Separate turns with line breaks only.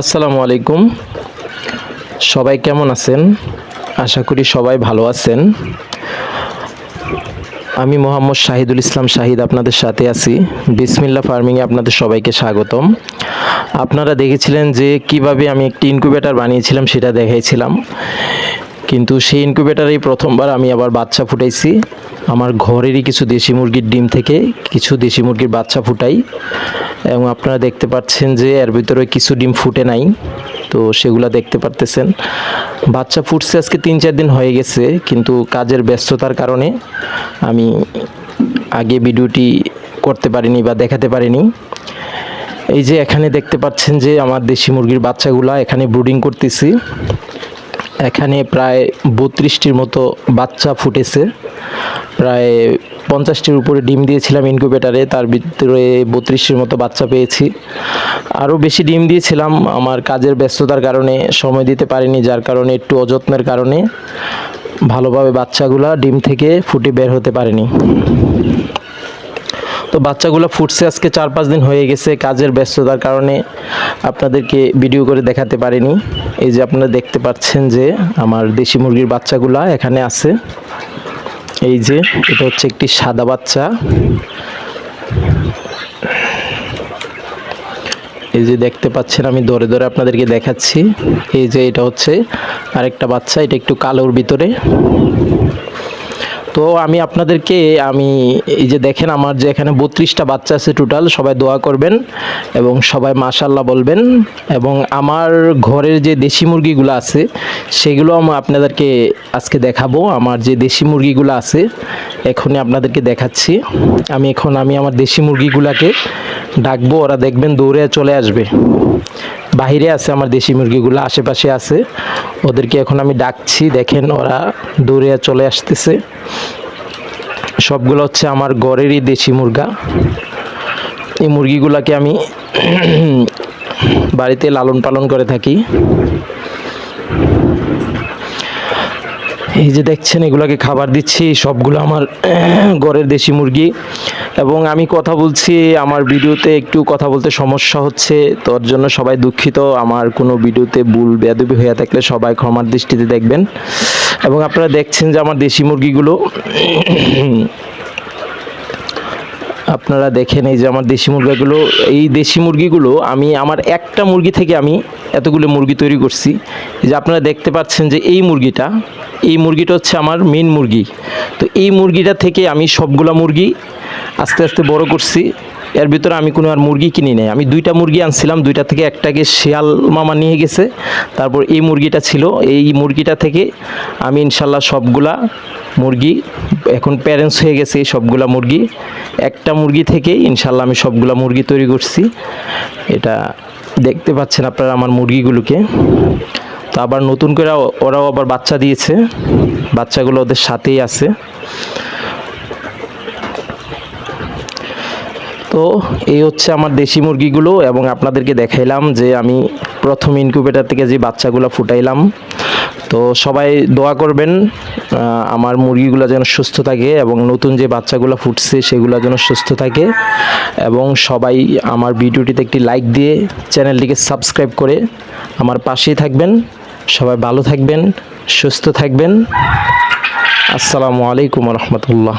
আসসালামু আলাইকুম। সবাই কেমন আছেন? আশা করি সবাই ভালো আছেন। আমি মোহাম্মদ শাহিদুল ইসলাম শাহিদ আপনাদের সাথে আছি। বিসমিল্লা ফার্মিংয়ে আপনাদের সবাইকে স্বাগতম। আপনারা দেখেছিলেন যে কীভাবে আমি একটি ইনকিউবেটার বানিয়েছিলাম, সেটা দেখাইছিলাম। কিন্তু সেই ইনকিউবেটারেই প্রথমবার আমি আবার বাচ্চা ফুটাইছি। আমার ঘরেরই কিছু দেশি মুরগির ডিম থেকে কিছু দেশি মুরগির বাচ্চা ফুটাই। এবং আপনারা দেখতে পাচ্ছেন যে এর ভিতরে কিছু ডিম ফুটে নাই। তো সেগুলা দেখতে পারতেছেন। বাচ্চা ফুটছে আজকে তিন চার দিন হয়ে গেছে, কিন্তু কাজের ব্যস্ততার কারণে আমি আগে ভিডিওটি করতে পারিনি বা দেখাতে পারিনি। এই যে এখানে দেখতে পাচ্ছেন যে আমার দেশি মুরগির বাচ্চাগুলা এখানে ব্রুডিং করতেছি। এখানে প্রায় বত্রিশটির মতো বাচ্চা ফুটেছে। প্রায় পঞ্চাশটির উপরে ডিম দিয়েছিলাম ইনকিউবেটারে তার ভিতরে বত্রিশটির মতো বাচ্চা পেয়েছি। আরও বেশি ডিম দিয়েছিলাম আমার কাজের ব্যস্ততার কারণে, সময় দিতে পারিনি, যার কারণে একটু অযত্নের কারণে ভালোভাবে বাচ্চাগুলা ডিম থেকে ফুটে বের হতে পারেনি। তো বাচ্চাগুলো ফুটছে আজকে চার পাঁচ দিন হয়ে গেছে, কাজের ব্যস্ততার কারণে আপনাদেরকে ভিডিও করে দেখাতে পারিনি। এই যে আপনারা দেখতে পাচ্ছেন যে আমার দেশি মুরগির বাচ্চাগুলা এখানে আছে। এই যে এটা হচ্ছে একটি সাদা বাচ্চা। এই যে দেখতে পাচ্ছেন, আমি ধরে ধরে আপনাদেরকে দেখাচ্ছি। এই যে এটা হচ্ছে আরেকটা বাচ্চা, এটা একটু কালোর ভিতরে। তো আমি আপনাদেরকে, আমি এই যে দেখেন আমার যে এখানে বত্রিশটা বাচ্চা আছে টোটাল সবাই দোয়া করবেন এবং সবাই মাশাল্লাহ বলবেন এবং আমার ঘরের যে দেশি মুরগিগুলো আছে, সেগুলো আমি আপনাদেরকে আজকে দেখাবো। আমার যে দেশি মুরগিগুলো আছে, এখনই আপনাদেরকে দেখাচ্ছি। আমি এখন, আমি আমার দেশি মুরগিগুলাকে ডাকবো, ওরা দেখবেন দৌড়ে চলে আসবে। বাহিরে আছে আমার দেশি মুরগিগুলো, আশেপাশে আছে। ওদেরকে এখন আমি ডাকছি, দেখেন ওরা দূরে চলে আসতেছে। সবগুলো হচ্ছে আমার গড়েরই দেশি মুরগা। এই মুরগিগুলোকে আমি বাড়িতে লালন পালন করে থাকি। এই যে দেখছেন, এগুলাকে খাবার দিচ্ছি, সবগুলো আমার ঘরের দেশি মুরগি। এবং আমি কথা বলছি, আমার ভিডিওতে একটু কথা বলতে সমস্যা হচ্ছে তোর জন্য সবাই দুঃখিত। আমার কোনো ভিডিওতে ভুল বেদবি হয়ে থাকলে সবাই ক্ষমার দৃষ্টিতে দেখবেন। এবং আপনারা দেখছেন যে আমার দেশি মুরগিগুলো আপনারা দেখেন এই যে আমার দেশি মুরগিগুলো, এই দেশি মুরগিগুলো আমি আমার একটা মুরগি থেকে আমি এতগুলো মুরগি তৈরি করছি। যে আপনারা দেখতে পাচ্ছেন যে এই মুরগিটা এই মুরগিটা হচ্ছে আমার মেন মুরগি। তো এই মুরগিটা থেকে আমি সবগুলা মুরগি আস্তে আস্তে বড় করছি। এর ভিতরে আমি কোনো আর মুরগি কিনি নাই। আমি দুইটা মুরগি আনছিলাম, দুইটা থেকে একটাকে শিয়াল মামা নিয়ে গেছে। তারপর এই মুরগিটা ছিল। এই মুরগিটা থেকে আমি ইনশাল্লাহ সবগুলা মুরগি, এখন প্যারেন্টস হয়ে গেছে এই সবগুলা মুরগি। একটা মুরগি থেকে ইনশাল্লাহ আমি সবগুলা মুরগি তৈরি করছি। এটা দেখতে পাচ্ছেন আপনারা আমার মুরগিগুলোকে। তো আবার নতুন করে ওরাও আবার বাচ্চা দিয়েছে। বাচ্চাগুলো ওদের সাথেই আছে। তো এই হচ্ছে আমার দেশি মুরগিগুলো এবং আপনাদেরকে দেখাইলাম যে আমি প্রথম ইনকিউবেটার থেকে যে বাচ্চাগুলো ফুটাইলাম। তো সবাই দোয়া করবেন আমার মুরগিগুলো যেন সুস্থ থাকে এবং নতুন যে বাচ্চাগুলো ফুটছে সেগুলো যেন সুস্থ থাকে এবং সবাই আমার ভিডিওটিতে একটি লাইক দিয়ে চ্যানেলটিকে সাবস্ক্রাইব করে আমার পাশেই থাকবেন। সবাই ভালো থাকবেন, সুস্থ থাকবেন। আসসালামু আলাইকুম রহমতুল্লাহ।